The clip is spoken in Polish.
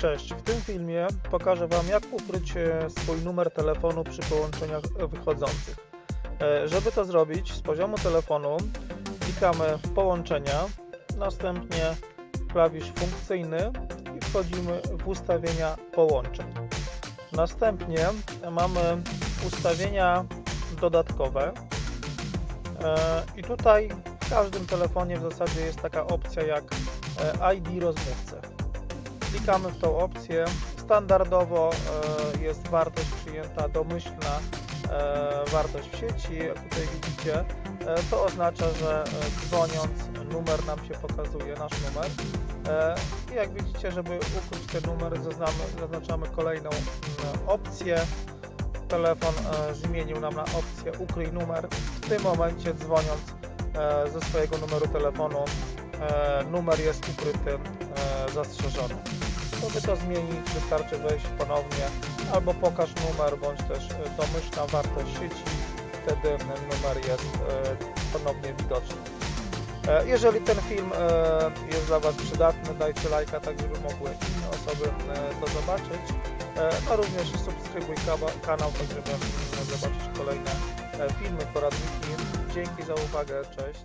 Cześć, w tym filmie pokażę Wam jak ukryć e, swój numer telefonu przy połączeniach wychodzących. E, Żeby to zrobić z poziomu telefonu klikamy w połączenia, następnie klawisz funkcyjny i wchodzimy w ustawienia połączeń. Następnie mamy ustawienia dodatkowe E, i tutaj w każdym telefonie w zasadzie jest taka opcja jak ID rozmówcy klikamy w tą opcję. Standardowo e, jest wartość przyjęta domyślna e, wartość w sieci. Jak tutaj widzicie, e, to oznacza, że dzwoniąc numer nam się pokazuje, nasz numer. I jak widzicie, żeby ukryć ten numer, zaznaczamy kolejną opcję. Telefon zmienił nam na opcję ukryj numer. W tym momencie dzwoniąc ze swojego numeru telefonu numer jest ukryty, e, zastrzeżony. Żeby to zmienić, wystarczy wejść ponownie albo pokaż numer, bądź też e, domyślna wartość sieci, wtedy numer jest e, ponownie widoczny. E, Jeżeli ten film e, jest dla Was przydatny, dajcie lajka, tak żeby mogły inne osoby e, to zobaczyć. E, No również subskrybuj kanał, tak żeby zobaczyć kolejne e, filmy, poradniki. Dzięki za uwagę, cześć.